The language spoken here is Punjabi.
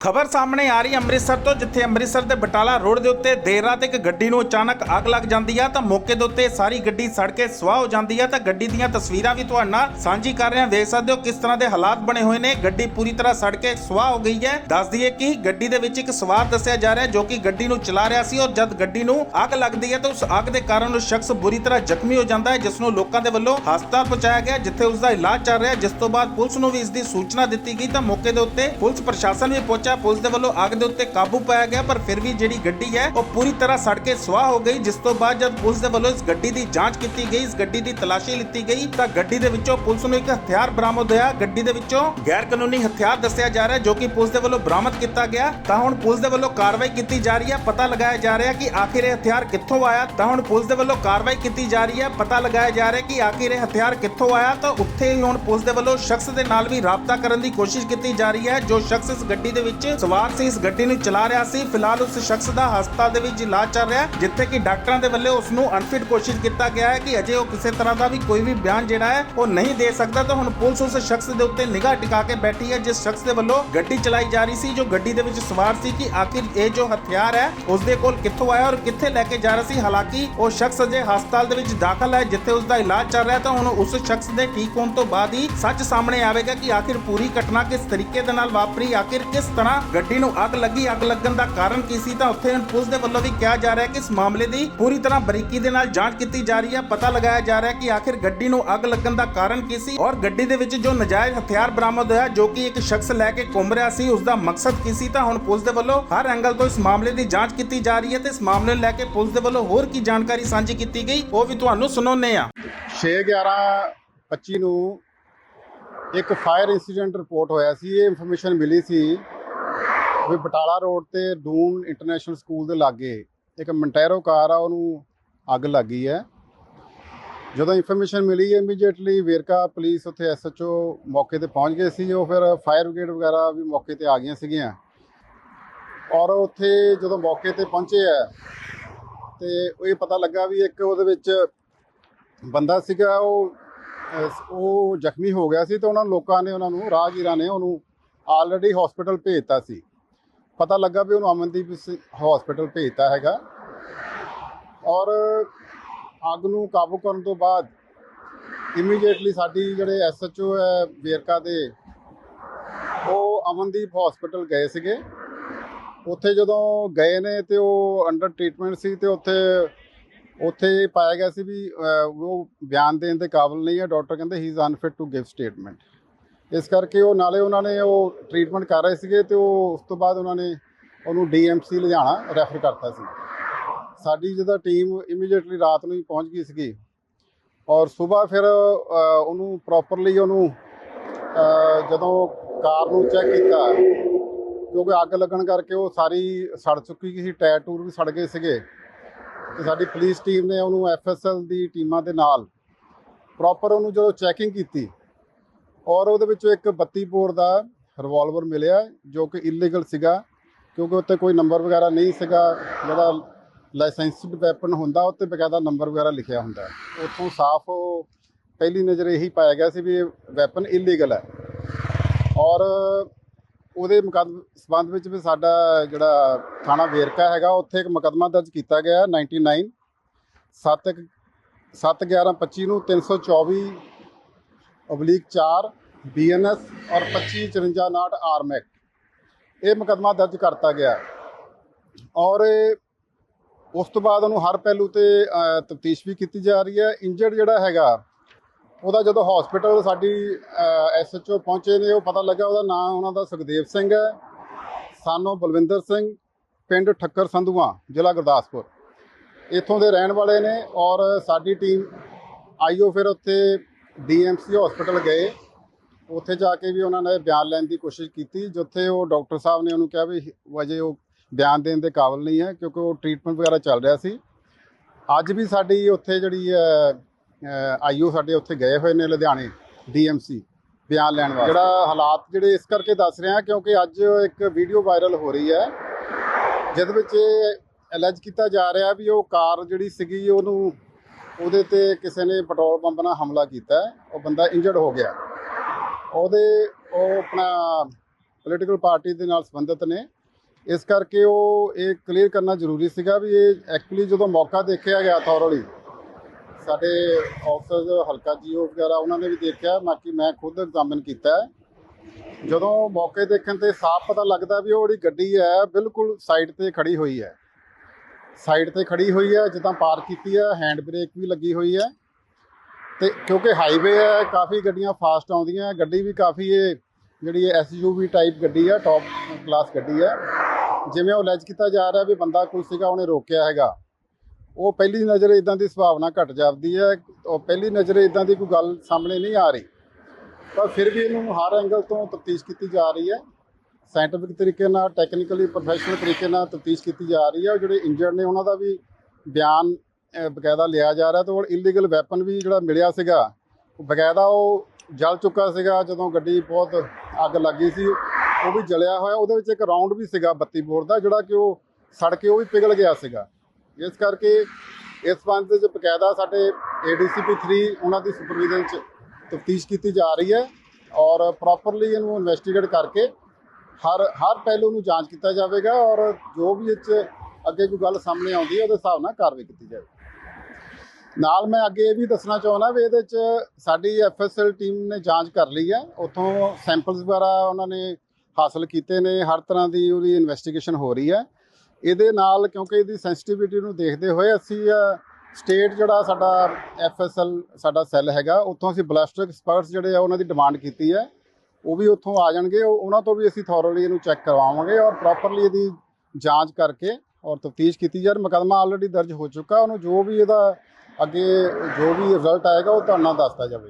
ਖਬਰ ਸਾਹਮਣੇ ਆ ਰਹੀ ਅੰਮ੍ਰਿਤਸਰ ਤੋਂ, ਜਿੱਥੇ ਅੰਮ੍ਰਿਤਸਰ ਦੇ ਬਟਾਲਾ ਰੋਡ ਦੇ ਉੱਤੇ ਦੇਰ ਰਾਤ ਇੱਕ ਗੱਡੀ ਨੂੰ ਅਚਾਨਕ ਅੱਗ ਲੱਗ ਜਾਂਦੀ ਹੈ ਤਾਂ ਮੌਕੇ ਦੇ ਉੱਤੇ ਸਾਰੀ ਗੱਡੀ ਸੜ ਕੇ ਸੁਆਹ ਹੋ ਜਾਂਦੀ ਹੈ ਤਾਂ ਗੱਡੀ ਦੀਆਂ ਤਸਵੀਰਾਂ ਵੀ ਤੁਹਾਡੇ ਨਾਲ ਸਾਂਝੀ ਕਰ ਰਹੇ ਹਾਂ। ਵੇਖ ਸਕਦੇ ਹੋ ਕਿਸ ਤਰ੍ਹਾਂ ਦੇ ਹਾਲਾਤ ਬਣੇ ਹੋਏ ਨੇ। ਗੱਡੀ ਪੂਰੀ ਤਰ੍ਹਾਂ ਸੜ ਕੇ ਸੁਆਹ ਹੋ ਗਈ ਹੈ। ਦੱਸ ਦਈਏ ਕਿ ਗੱਡੀ ਦੇ ਵਿੱਚ ਇੱਕ ਸਵਾਰ ਦੱਸਿਆ ਜਾ ਰਿਹਾ ਜੋ ਕਿ ਗੱਡੀ ਨੂੰ ਚਲਾ ਰਿਹਾ ਸੀ ਔਰ ਜਦ ਗੱਡੀ ਨੂੰ ਅੱਗ ਲੱਗਦੀ ਹੈ, ਤਾਂ ਉਸ ਅੱਗ ਦੇ ਕਾਰਨ ਉਹ ਸ਼ਖਸ ਬੁਰੀ ਤਰ੍ਹਾਂ ਜ਼ਖਮੀ ਹੋ ਜਾਂਦਾ ਹੈ ਜਿਸ ਨੂੰ ਲੋਕਾਂ ਦੇ ਵੱਲੋਂ ਹਸਪਤਾਲ ਪਹੁੰਚਾਇਆ ਗਿਆ, ਜਿੱਥੇ ਉਸ ਦਾ ਇਲਾਜ ਚੱਲ ਰਿਹਾ ਜਿਸ ਤੋਂ ਬਾਅਦ ਪੁਲਿਸ ਨੂੰ ਵੀ ਇਸ ਦੀ ਸੂਚਨਾ ਦਿੱਤੀ ਗਈ, ਤਾਂ ਮੌਕੇ ਦੇ ਉੱਤੇ ਪੁਲਿਸ ਪ੍ਰਸ਼ਾਸਨ ਵੀ ਪਹੁੰਚਿਆ ਪੁਲਿਸ ਦੇ ਵੱਲੋਂ ਅੱਗ ਦੇ ਉੱਤੇ ਕਾਬੂ ਪਾਇਆ ਗਿਆ, ਪਰ ਫਿਰ ਵੀ ਜਿਹੜੀ ਗੱਡੀ ਹੈ, ਉਹ ਪੂਰੀ ਤਰ੍ਹਾਂ ਸੜ ਕੇ ਸੁਆਹ ਹੋ ਗਈ, ਜਿਸ ਤੋਂ ਬਾਅਦ ਜਦ ਪੁਲਿਸ ਦੇ ਵੱਲੋਂ ਇਸ ਗੱਡੀ ਦੀ ਜਾਂਚ ਕੀਤੀ ਗਈ, ਇਸ ਗੱਡੀ ਦੀ ਤਲਾਸ਼ੀ ਲਿੱਤੀ ਗਈ, ਤਾਂ ਗੱਡੀ ਦੇ ਵਿੱਚੋਂ ਪੁਲਿਸ ਨੂੰ ਇੱਕ ਹਥਿਆਰ ਬਰਾਮਦ ਹੋਇਆ। ਗੱਡੀ ਦੇ ਵਿੱਚੋਂ ਗੈਰ ਕਾਨੂੰਨੀ ਹਥਿਆਰ ਦੱਸਿਆ ਜਾ ਰਿਹਾ, ਜੋ ਕਿ ਪੁਲਿਸ ਦੇ ਵੱਲੋਂ ਬਰਾਮਦ ਕੀਤਾ ਗਿਆ। ਤਾਂ ਹੁਣ ਪੁਲਿਸ ਦੇ ਵੱਲੋਂ ਕਾਰਵਾਈ ਕੀਤੀ ਜਾ ਰਹੀ ਹੈ। ਪਤਾ ਲਗਾਇਆ ਜਾ ਰਿਹਾ ਕਿ ਆਖਿਰ ਇਹ ਹਥਿਆਰ ਕਿੱਥੋਂ ਆਇਆ। ਤਾਂ ਹੁਣ ਪੁਲਿਸ ਦੇ ਵੱਲੋਂ ਕਾਰਵਾਈ ਕੀਤੀ ਜਾ ਰਹੀ ਹੈ। ਪਤਾ ਲਗਾਇਆ ਜਾ ਰਿਹਾ ਕਿ ਆਖਿਰ ਇਹ ਹਥਿਆਰ ਕਿੱਥੋਂ ਆਇਆ, ਤਾਂ ਉੱਥੇ ਹੀ ਹੁਣ ਪੁਲਿਸ ਦੇ ਵੱਲੋਂ ਸ਼ਖਸ ਦੇ ਨਾਲ ਵੀ ਰਾਬਤਾ ਕਰਨ ਦੀ ਕੋਸ਼ਿਸ਼ ਕੀਤੀ ਜਾ ਰਹੀ ਹੈ, ਜੋ ਸ਼ਖਸ ਇਸ ਗੱਡੀ ਦੇ ਵਿੱਚ ਸਵਾਰ ਸੀ, ਇਸ ਗੱਡੀ ਨੂੰ ਚਲਾ ਰਿਹਾ ਸੀ। ਫਿਲਹਾਲ ਉਸ ਸ਼ਖਸ ਦਾ ਹਸਪਤਾਲ ਦੇ ਵਿੱਚ ਇਲਾਜ ਚੱਲ ਰਿਹਾ ਹੈ, ਜਿੱਥੇ ਕਿ ਡਾਕਟਰਾਂ ਦੇ ਵੱਲੋਂ ਉਸ ਨੂੰ ਅਨਫਿਟ ਕੋਸ਼ਿਸ਼ ਕੀਤਾ ਗਿਆ ਹੈ ਕਿ ਅਜੇ ਉਹ ਕਿਸੇ ਤਰ੍ਹਾਂ ਦਾ ਵੀ ਕੋਈ ਵੀ ਬਿਆਨ ਜਿਹੜਾ ਹੈ, ਉਹ ਨਹੀਂ ਦੇ ਸਕਦਾ। ਤਾਂ ਹੁਣ ਪੁਲਿਸ ਉਸ ਸ਼ਖਸ ਦੇ ਉੱਤੇ ਨਿਗਾਹ ਟਿਕਾ ਕੇ ਬੈਠੀ ਹੈ, ਜਿਸ ਸ਼ਖਸ ਦੇ ਵੱਲੋਂ ਗੱਡੀ ਚਲਾਈ ਜਾ ਰਹੀ ਸੀ, ਜੋ ਗੱਡੀ ਦੇ ਵਿੱਚ ਸਵਾਰ ਸੀ ਕਿ ਆਖਿਰ ਇਹ ਜੋ ਹਥਿਆਰ ਹੈ ਉਸ ਦੇ ਕੋਲ ਕਿੱਥੋਂ ਆਇਆ ਔਰ ਕਿੱਥੇ ਲੈ ਕੇ ਜਾ ਰਿਹਾ ਸੀ। ਹਾਲਾਂਕਿ ਉਹ ਸ਼ਖਸ ਅਜੇ ਹਸਪਤਾਲ ਦੇ ਵਿੱਚ ਦਾਖਲ ਹੈ, ਜਿੱਥੇ ਉਸ ਦਾ ਇਲਾਜ ਚੱਲ ਰਿਹਾ ਤਾਂ ਹੁਣ ਉਸ ਸ਼ਖਸ ਦੇ ਠੀਕ ਹੋਣ ਤੋਂ ਬਾਅਦ ਹੀ ਸੱਚ ਸਾਹਮਣੇ ਆਵੇਗਾ ਕਿ ਆਖਿਰ ਪੂਰੀ ਘਟਨਾ ਕਿਸ ਤਰੀਕੇ ਦੇ ਨਾਲ ਵਾਪਰੀ, ਆਖਿਰ ਕਿਸ ਤਰ੍ਹਾਂ ਗੱਡੀ ਨੂੰ ਅੱਗ ਲੱਗੀ। ਅੱਗ ਲੱਗਣ ਦਾ ਕਾਰਨ ਕੀ ਸੀ ਤਾਂ ਉੱਥੇ ਪੁਲਿਸ ਦੇ ਵੱਲੋਂ ਵੀ ਕਿਹਾ ਜਾ ਰਿਹਾ ਕਿ ਇਸ ਮਾਮਲੇ ਦੀ ਪੂਰੀ ਤਰ੍ਹਾਂ ਬਰੀਕੀ ਦੇ ਨਾਲ ਜਾਂਚ ਕੀਤੀ ਜਾ ਰਹੀ ਹੈ। ਪਤਾ ਲਗਾਇਆ ਜਾ ਰਿਹਾ ਕਿ ਆਖਿਰ ਗੱਡੀ ਨੂੰ ਅੱਗ ਲੱਗਣ ਦਾ ਕਾਰਨ ਕੀ ਸੀ ਔਰ ਗੱਡੀ ਦੇ ਵਿੱਚ ਜੋ ਨਜਾਇਜ਼ ਹਥਿਆਰ ਬਰਾਮਦ ਹੋਇਆ, ਜੋ ਕਿ ਇੱਕ ਸ਼ਖਸ ਲੈ ਕੇ ਘੁੰਮ ਰਿਹਾ ਸੀ ਉਸ ਦਾ ਮਕਸਦ ਕੀ ਸੀ ਤਾਂ ਹੁਣ ਪੁਲਿਸ ਦੇ ਵੱਲੋਂ ਹਰ ਐਂਗਲ ਤੋਂ ਇਸ ਮਾਮਲੇ ਦੀ ਜਾਂਚ ਕੀਤੀ ਜਾ ਰਹੀ ਹੈ ਤੇ ਇਸ ਮਾਮਲੇ ਨੂੰ ਲੈ ਕੇ ਪੁਲਿਸ ਦੇ ਵੱਲੋਂ ਹੋਰ ਕੀ ਜਾਣਕਾਰੀ ਸਾਂਝੀ ਕੀਤੀ ਗਈ, ਉਹ ਵੀ ਤੁਹਾਨੂੰ ਸੁਣਾਉਂਦੇ ਆ 6 11 25 ਨੂੰ ਇੱਕ ਫਾਇਰ ਇਨਸੀਡੈਂਟ ਰਿਪੋਰਟ ਹੋਇਆ ਸੀ। ਇਹ ਇਨਫੋਰਮੇਸ਼ਨ ਮਿਲੀ ਸੀ ਵੀ ਬਟਾਲਾ ਰੋਡ ਤੇ ਦੂਨ ਇੰਟਰਨੈਸ਼ਨਲ ਸਕੂਲ ਦੇ ਲਾਗੇ ਇੱਕ ਮੰਟੈਰੋ ਕਾਰ ਆ, ਉਹਨੂੰ ਅੱਗ ਲੱਗ ਗਈ ਹੈ। ਜਦੋਂ ਇਨਫੋਰਮੇਸ਼ਨ ਮਿਲੀ ਇਮੀਡੀਏਟਲੀ ਵੇਰਕਾ ਪੁਲਿਸ ਉੱਥੇ ਐਸਐਚਓ ਮੌਕੇ ਤੇ ਪਹੁੰਚ ਗਏ ਸੀ, ਉਹ ਫਿਰ ਫਾਇਰ ਬ੍ਰਿਗੇਡ ਵਗੈਰਾ ਵੀ ਮੌਕੇ ਤੇ ਆ ਗਈਆਂ ਸੀਗੀਆਂ। ਔਰ ਉੱਥੇ ਜਦੋਂ ਮੌਕੇ ਤੇ ਪਹੁੰਚੇ ਆ, ਤੇ ਇਹ ਪਤਾ ਲੱਗਾ ਵੀ ਇੱਕ ਉਹਦੇ ਵਿੱਚ ਬੰਦਾ ਸੀਗਾ, ਉਹ ਉਹ ਜ਼ਖਮੀ ਹੋ ਗਿਆ ਸੀ ਤੇ ਉਹਨਾਂ ਲੋਕਾਂ ਨੇ, ਉਹਨਾਂ ਨੂੰ ਰਾਹਗੀਰਾਂ ਨੇ ਉਹਨੂੰ ਆਲਰੇਡੀ ਹਸਪੀਟਲ ਭੇਜਤਾ ਸੀ। ਪਤਾ ਲੱਗਾ ਵੀ ਉਹਨੂੰ ਅਮਨਦੀਪ ਹਸਪੀਟਲ ਭੇਜਤਾ ਹੈਗਾ। ਔਰ ਅੱਗ ਨੂੰ ਕਾਬੂ ਕਰਨ ਤੋਂ ਬਾਅਦ ਇਮੀਡੀਏਟਲੀ ਸਾਡੀ ਜਿਹੜੇ ਐਸਐਚਓ ਹੈ ਵੇਰਕਾ ਦੇ, ਉਹ ਅਮਨਦੀਪ ਹਸਪੀਟਲ ਗਏ ਸੀਗੇ। ਉੱਥੇ ਜਦੋਂ ਗਏ ਨੇ ਤੇ ਉਹ ਅੰਡਰ ਟ੍ਰੀਟਮੈਂਟ ਸੀ ਤੇ ਉੱਥੇ ਉੱਥੇ ਪਾਇਆ ਗਿਆ ਸੀ ਵੀ ਉਹ ਬਿਆਨ ਦੇਣ ਦੇ ਕਾਬਿਲ ਨਹੀਂ ਹੈ। ਡਾਕਟਰ ਕਹਿੰਦੇ he is unfit to give statement ਇਸ ਕਰਕੇ ਉਹ ਨਾਲੇ ਉਹਨਾਂ ਨੇ ਉਹ ਟ੍ਰੀਟਮੈਂਟ ਕਰ ਰਹੇ ਸੀਗੇ ਤੇ ਉਹ ਉਸ ਤੋਂ ਬਾਅਦ ਉਹਨਾਂ ਨੇ ਉਹਨੂੰ ਡੀਐਮਸੀ ਲੁਧਿਆਣਾ ਰੈਫਰ ਕਰਤਾ ਸੀ। ਸਾਡੀ ਜਿਹਦਾ ਟੀਮ ਇਮੀਡੀਏਟਲੀ ਰਾਤ ਨੂੰ ਹੀ ਪਹੁੰਚ ਗਈ ਸੀਗੀ ਔਰ ਸਵੇਰ ਫਿਰ ਉਹਨੂੰ ਪ੍ਰੋਪਰਲੀ ਉਹਨੂੰ ਜਦੋਂ ਕਾਰ ਨੂੰ ਚੈੱਕ ਕੀਤਾ, ਕਿਉਂਕਿ ਅੱਗ ਲੱਗਣ ਕਰਕੇ ਉਹ ਸਾਰੀ ਸੜ ਚੁੱਕੀ ਸੀ ਟਾਇਰ ਟੂਰ ਵੀ ਸੜ ਗਏ ਸੀਗੇ। ਤੇ ਸਾਡੀ ਪੁਲਿਸ ਟੀਮ ਨੇ ਉਹਨੂੰ ਐਫਐਸਐਲ ਦੀ ਟੀਮਾਂ ਦੇ ਨਾਲ ਪ੍ਰੋਪਰ ਉਹਨੂੰ ਜਦੋਂ ਚੈਕਿੰਗ ਕੀਤੀ ਔਰ ਉਹਦੇ ਵਿੱਚੋਂ ਇੱਕ 32 ਬੋਰ ਦਾ ਰਿਵਾਲਵਰ ਮਿਲਿਆ, ਜੋ ਕਿ ਇਲੀਗਲ ਸੀਗਾ, ਕਿਉਂਕਿ ਉੱਤੇ ਕੋਈ ਨੰਬਰ ਵਗੈਰਾ ਨਹੀਂ ਸੀਗਾ, ਜਿਹੜਾ ਲਾਇਸੈਂਸਡ ਵੈਪਨ ਹੁੰਦਾ ਉੱਤੇ ਬਕਾਇਦਾ ਨੰਬਰ ਵਗੈਰਾ ਲਿਖਿਆ ਹੁੰਦਾ ਉੱਥੋਂ ਸਾਫ਼ ਪਹਿਲੀ ਨਜ਼ਰ ਇਹੀ ਪਾਇਆ ਗਿਆ ਸੀ ਵੀ ਇਹ ਵੈਪਨ ਇਲੀਗਲ ਹੈ। ਔਰ ਉਹਦੇ ਮੁਕੱਦਮ ਸਬੰਧ ਵਿੱਚ ਵੀ ਸਾਡਾ ਜਿਹੜਾ ਥਾਣਾ ਵੇਰਕਾ ਹੈਗਾ, ਉੱਥੇ ਇੱਕ ਮੁਕੱਦਮਾ ਦਰਜ ਕੀਤਾ ਗਿਆ 99 7 7 11 25 ਨੂੰ 324 ਅਬਲੀਕ 4 ਬੀਐਨਐਸ ਔਰ 25 54 ਨਾਟ ਆਰਮੈਕ ਇਹ ਮੁਕੱਦਮਾ ਦਰਜ ਕਰਤਾ ਗਿਆ ਔਰ ਉਸ ਤੋਂ ਬਾਅਦ ਉਹਨੂੰ ਹਰ ਪਹਿਲੂ ਤੇ ਤਫਤੀਸ਼ ਵੀ ਕੀਤੀ ਜਾ ਰਹੀ ਹੈ। ਇੰਜਰਡ ਜਿਹੜਾ ਹੈਗਾ, ਉਹਦਾ ਜਦੋਂ ਹਸਪੀਟਲ ਸਾਡੀ ਐਸਐਚਓ ਪਹੁੰਚੇ ਨੇ, ਉਹ ਪਤਾ ਲੱਗਾ ਉਹਦਾ ਨਾਮ ਉਹਨਾਂ ਦਾ ਸੁਖਦੇਵ ਸਿੰਘ ਹੈ। ਸਾਨੋ ਬਲਵਿੰਦਰ ਸਿੰਘ, ਪਿੰਡ ਠੱਕਰ ਸੰਧੂਆਂ, ਜ਼ਿਲ੍ਹਾ ਗੁਰਦਾਸਪੁਰ। ਇੱਥੋਂ ਦੇ ਰਹਿਣ ਵਾਲੇ ਨੇ ਔਰ ਸਾਡੀ ਟੀਮ ਆਈਓ ਫਿਰ ਉੱਥੇ ਡੀਐਮਸੀ ਹਸਪੀਟਲ ਗਏ। ਉੱਥੇ ਜਾ ਕੇ ਵੀ ਉਹਨਾਂ ਨੇ ਬਿਆਨ ਲੈਣ ਦੀ ਕੋਸ਼ਿਸ਼ ਕੀਤੀ, ਜਿੱਥੇ ਉਹ ਡਾਕਟਰ ਸਾਹਿਬ ਨੇ ਉਹਨੂੰ ਕਿਹਾ ਵੀ ਵਜੇ ਉਹ ਬਿਆਨ ਦੇਣ ਦੇ ਕਾਬਿਲ ਨਹੀਂ ਹੈ, ਕਿਉਂਕਿ ਉਹ ਟ੍ਰੀਟਮੈਂਟ ਵਗੈਰਾ ਚੱਲ ਰਿਹਾ ਸੀ। ਅੱਜ ਵੀ ਸਾਡੀ ਉੱਥੇ ਜਿਹੜੀ ਆਈਓ ਸਾਡੇ ਉੱਥੇ ਗਏ ਹੋਏ ਨੇ ਲੁਧਿਆਣੇ ਡੀਐਮਸੀ ਬਿਆਨ ਲੈਣ ਵਾਸਤੇ। ਜਿਹੜਾ ਹਾਲਾਤ ਜਿਹੜੇ ਇਸ ਕਰਕੇ ਦੱਸ ਰਿਹਾ ਕਿਉਂਕਿ ਅੱਜ ਇੱਕ ਵੀਡੀਓ ਵਾਇਰਲ ਹੋ ਰਹੀ ਹੈ, ਜਿਹਦੇ ਵਿੱਚ ਇਹ ਅਲੈਜ ਕੀਤਾ ਜਾ ਰਿਹਾ ਵੀ ਉਹ ਕਾਰ ਜਿਹੜੀ ਸੀਗੀ ਉਹਨੂੰ ਉਹਦੇ ਤੇ ਕਿਸੇ ਨੇ ਪੈਟਰੋਲ ਪੰਪ ਨਾਲ ਹਮਲਾ ਕੀਤਾ ਉਹ ਬੰਦਾ ਇੰਜਰਡ ਹੋ ਗਿਆ। ਉਹਦੇ, ਉਹ ਆਪਣਾ ਪੋਲੀਟੀਕਲ ਪਾਰਟੀ ਦੇ ਨਾਲ ਸੰਬੰਧਿਤ ਨੇ। ਇਸ ਕਰਕੇ ਉਹ ਇਹ ਕਲੀਅਰ ਕਰਨਾ ਜ਼ਰੂਰੀ ਸੀਗਾ ਵੀ ਇਹ ਐਕਚੁਅਲੀ ਜਦੋਂ ਮੌਕਾ ਦੇਖਿਆ ਗਿਆ ਥੋਰਲੀ ਸਾਡੇ ਆਫਸਰਸ ਹਲਕਾ ਜੀਓ ਵਗੈਰਾ ਉਹਨਾਂ ਨੇ ਵੀ ਦੇਖਿਆ, ਬਾਕੀ ਮੈਂ ਖੁਦ ਐਗਜ਼ਾਮਨ ਕੀਤਾ ਜਦੋਂ ਮੌਕੇ ਦੇਖਣ ਤੇ ਸਾਫ਼ ਪਤਾ ਲੱਗਦਾ ਵੀ ਉਹ ਜਿਹੜੀ ਗੱਡੀ ਹੈ, ਬਿਲਕੁਲ ਸਾਈਡ ਤੇ ਖੜੀ ਹੋਈ ਹੈ। ਸਾਈਡ ਤੇ ਖੜੀ ਹੋਈ ਹੈ, ਜਿੱਦਾਂ ਪਾਰਕ ਕੀਤੀ ਹੈ ਹੈਂਡ ਬ੍ਰੇਕ ਵੀ ਲੱਗੀ ਹੋਈ ਹੈ। ਤੇ ਕਿਉਂਕਿ ਹਾਈਵੇ ਹੈ, ਕਾਫੀ ਗੱਡੀਆਂ ਫਾਸਟ ਆਉਂਦੀਆਂ ਗੱਡੀ ਵੀ ਕਾਫੀ ਇਹ ਜਿਹੜੀ ਐਸਯੂਵੀ ਟਾਈਪ ਗੱਡੀ ਹੈ ਟੌਪ ਕਲਾਸ ਗੱਡੀ ਹੈ। ਜਿਵੇਂ ਉਹ ਲੈਜ ਕੀਤਾ ਜਾ ਰਿਹਾ ਵੀ ਬੰਦਾ ਕੋਈ ਸੀਗਾ, ਉਹਨੇ ਰੋਕਿਆ ਹੈਗਾ। ਉਹ ਪਹਿਲੀ ਨਜ਼ਰ ਇਦਾਂ ਦੀ ਸੁਭਾਵਨਾ ਘਟ ਜਾਂਦੀ ਹੈ, ਉਹ ਪਹਿਲੀ ਨਜ਼ਰ ਇਦਾਂ ਦੀ ਕੋਈ ਗੱਲ ਸਾਹਮਣੇ ਨਹੀਂ ਆ ਰਹੀ। ਪਰ ਫਿਰ ਵੀ ਇਹਨੂੰ ਹਰ ਐਂਗਲ ਤੋਂ ਤਫਤੀਸ਼ ਕੀਤੀ ਜਾ ਰਹੀ ਹੈ। ਸਾਇੰਟਿਫਿਕ ਤਰੀਕੇ ਨਾਲ ਟੈਕਨੀਕਲੀ ਪ੍ਰੋਫੈਸ਼ਨਲ ਤਰੀਕੇ ਨਾਲ ਤਫਤੀਸ਼ ਕੀਤੀ ਜਾ ਰਹੀ ਹੈ। ਉਹ ਜਿਹੜੇ ਇੰਜਰਡ ਨੇ, ਉਹਨਾਂ ਦਾ ਵੀ ਬਿਆਨ ਬਕਾਇਦਾ ਲਿਆ ਜਾ ਰਿਹਾ। ਤੇ ਉਹ ਇਲੀਗਲ ਵੈਪਨ ਵੀ ਜਿਹੜਾ ਮਿਲਿਆ ਸੀਗਾ ਬਕਾਇਦਾ ਉਹ ਜਲ ਚੁੱਕਾ ਸੀਗਾ, ਜਦੋਂ ਗੱਡੀ ਬਹੁਤ ਅੱਗ ਲੱਗੀ ਸੀ। ਉਹ ਵੀ ਜਲਿਆ ਹੋਇਆ। ਉਹਦੇ ਵਿੱਚ ਇੱਕ ਰਾਉਂਡ ਵੀ ਸੀਗਾ 32 ਬੋਰ ਦਾ, ਜਿਹੜਾ ਕਿ ਉਹ ਸੜ ਕੇ ਉਹ ਵੀ ਪਿਘਲ ਗਿਆ ਸੀਗਾ। ਇਸ ਕਰਕੇ ਇਸ ਸੰਬੰਧ ਵਿੱਚ ਬਕਾਇਦਾ ਸਾਡੇ ਏਡੀਸੀਪੀ 3 ਉਹਨਾਂ ਦੀ ਸੁਪਰਵਿਜ਼ਨ 'ਚ ਤਫਤੀਸ਼ ਕੀਤੀ ਜਾ ਰਹੀ ਹੈ ਔਰ ਪ੍ਰੋਪਰਲੀ ਇਹਨੂੰ ਇਨਵੈਸਟੀਗੇਟ ਕਰਕੇ ਹਰ ਹਰ ਪਹਿਲੂ ਨੂੰ ਜਾਂਚ ਕੀਤਾ ਜਾਵੇਗਾ ਔਰ ਜੋ ਵੀ ਇਹ 'ਚ ਅੱਗੇ ਕੋਈ ਗੱਲ ਸਾਹਮਣੇ ਆਉਂਦੀ ਹੈ, ਉਹਦੇ ਹਿਸਾਬ ਨਾਲ ਕਾਰਵਾਈ ਕੀਤੀ ਜਾਵੇ ਨਾਲ ਮੈਂ ਅੱਗੇ ਇਹ ਵੀ ਦੱਸਣਾ ਚਾਹੁੰਦਾ ਵੀ ਇਹਦੇ 'ਚ ਸਾਡੀ ਐਫਐਸਐਲ ਟੀਮ ਨੇ ਜਾਂਚ ਕਰ ਲਈ ਹੈ। ਉੱਥੋਂ ਸੈਂਪਲਸ ਵਗੈਰਾ ਉਹਨਾਂ ਨੇ ਹਾਸਲ ਕੀਤੇ ਨੇ, ਹਰ ਤਰ੍ਹਾਂ ਦੀ ਉਹਦੀ ਇਨਵੈਸਟੀਗੇਸ਼ਨ ਹੋ ਰਹੀ ਹੈ। ਇਹਦੇ ਨਾਲ ਕਿਉਂਕਿ ਇਹਦੀ ਸੈਂਸਿਟੀਵਿਟੀ ਨੂੰ ਦੇਖਦੇ ਹੋਏ ਅਸੀਂ ਸਟੇਟ ਜਿਹੜਾ ਸਾਡਾ ਐਫਐਸਐਲ, ਸਾਡਾ ਸੈੱਲ ਹੈਗਾ, ਉੱਥੋਂ ਅਸੀਂ ਬਲਾਸਟਿਕ ਐਕਸਪਰਟਸ ਜਿਹੜੇ ਆ, ਉਹਨਾਂ ਦੀ ਡਿਮਾਂਡ ਕੀਤੀ ਹੈ। ਉਹ ਵੀ ਉੱਥੋਂ ਆ ਜਾਣਗੇ, ਉਹ- ਉਹਨਾਂ ਤੋਂ ਵੀ ਅਸੀਂ ਥੋਰਲੀ ਇਹਨੂੰ ਚੈੱਕ ਕਰਵਾਵਾਂਗੇ ਔਰ ਪ੍ਰੋਪਰਲੀ ਇਹਦੀ ਜਾਂਚ ਕਰਕੇ ਔਰ ਤਫਤੀਸ਼ ਕੀਤੀ ਜਾ ਰਹੀ ਮੁਕੱਦਮਾ ਆਲਰੇਡੀ ਦਰਜ ਹੋ ਚੁੱਕਾ, ਉਹਨੂੰ ਜੋ ਵੀ ਇਹਦਾ ਅੱਗੇ ਜੋ ਵੀ ਰਿਜ਼ਲਟ ਆਏਗਾ, ਉਹ ਤੁਹਾਨੂੰ ਦੱਸਦਾ ਜਾਵੇਗਾ।